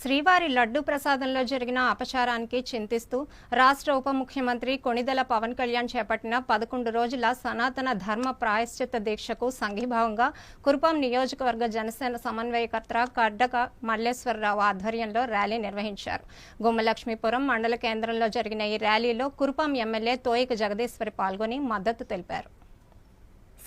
శ్రీవారి లడ్డు ప్రసాదంలో జరిగిన అపచారానికి చింతిస్తూ రాష్ట్ర ఉప ముఖ్యమంత్రి కొణిదల పవన్ కళ్యాణ్ చేపట్టిన పదకొండు రోజుల సనాతన ధర్మ ప్రాయశ్చిత్త దీక్షకు సంఘీభావంగా కురుపాం నియోజకవర్గ జనసేన సమన్వయకర్త కడ్డక మల్లేశ్వరరావు ఆధ్వర్యంలో ర్యాలీ నిర్వహించారు. గుమ్మలక్ష్మీపురం మండల కేంద్రంలో జరిగిన ఈ ర్యాలీలో కురుపాం ఎమ్మెల్యే తోయిక జగదీశ్వరి పాల్గొని మద్దతు తెలిపారు.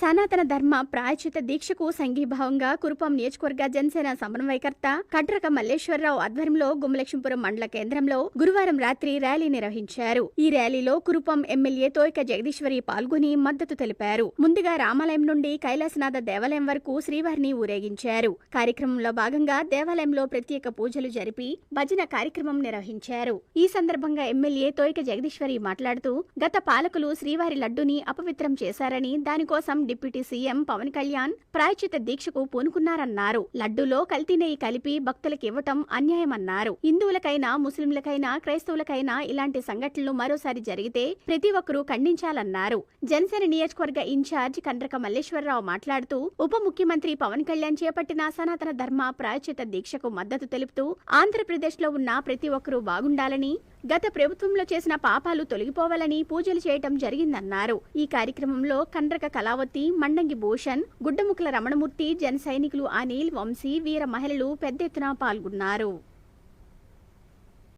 సనాతన ధర్మ ప్రాయచిత దీక్షకు సంఘీభావంగా కురుపాం నియోజకవర్గ జనసేన సమన్వయకర్త కడ్రక మల్లేశ్వరరావు ఆధ్వర్యంలో గుమ్మలక్ష్మీపురం మండల కేంద్రంలో గురువారం రాత్రి ర్యాలీ నిర్వహించారు. ఈ ర్యాలీలో కురుపాం ఎమ్మెల్యే తోయక జగదీశ్వరి పాల్గొని మద్దతు తెలిపారు. ముందుగా రామాలయం నుండి కైలాసనాథ దేవాలయం వరకు శ్రీవారిని ఊరేగించారు. కార్యక్రమంలో భాగంగా దేవాలయంలో ప్రత్యేక పూజలు జరిపి భజన కార్యక్రమం నిర్వహించారు. ఈ సందర్భంగా ఎమ్మెల్యే తోయక జగదీశ్వరి మాట్లాడుతూ గత పాలకులు శ్రీవారి లడ్డుని అపవిత్రం చేశారని దానికోసం డిప్యూటీ సీఎం పవన్ కళ్యాణ్ ప్రాయచిత దీక్షకు పూనుకున్నారన్నారు. లడ్డూలో కల్తీ నెయ్యి కలిపి భక్తులకు ఇవ్వటం అన్యాయమన్నారు. హిందువులకైనా ముస్లింలకైనా క్రైస్తవులకైనా ఇలాంటి సంఘటనలు మరోసారి జరిగితే ప్రతి ఒక్కరూ ఖండించాలన్నారు. జనసేన నియోజకవర్గ ఇన్ఛార్జ్ కండ్రక మల్లేశ్వరరావు మాట్లాడుతూ ఉప ముఖ్యమంత్రి పవన్ కళ్యాణ్ చేపట్టిన సనాతన ధర్మ ప్రాయచిత దీక్షకు మద్దతు తెలుపుతూ ఆంధ్రప్రదేశ్లో ఉన్న ప్రతి ఒక్కరూ బాగుండాలని గత ప్రభుత్వంలో చేసిన పాపాలు తొలగిపోవాలని పూజలు చేయటం జరిగిందన్నారు. ఈ కార్యక్రమంలో కండ్రక కళావతి మండంగి భూషణ్ గుడ్డముక్కల రమణమూర్తి జన సైనికులు అనిల్ వంశీ వీర మహిళలు పెద్ద ఎత్తున పాల్గొన్నారు.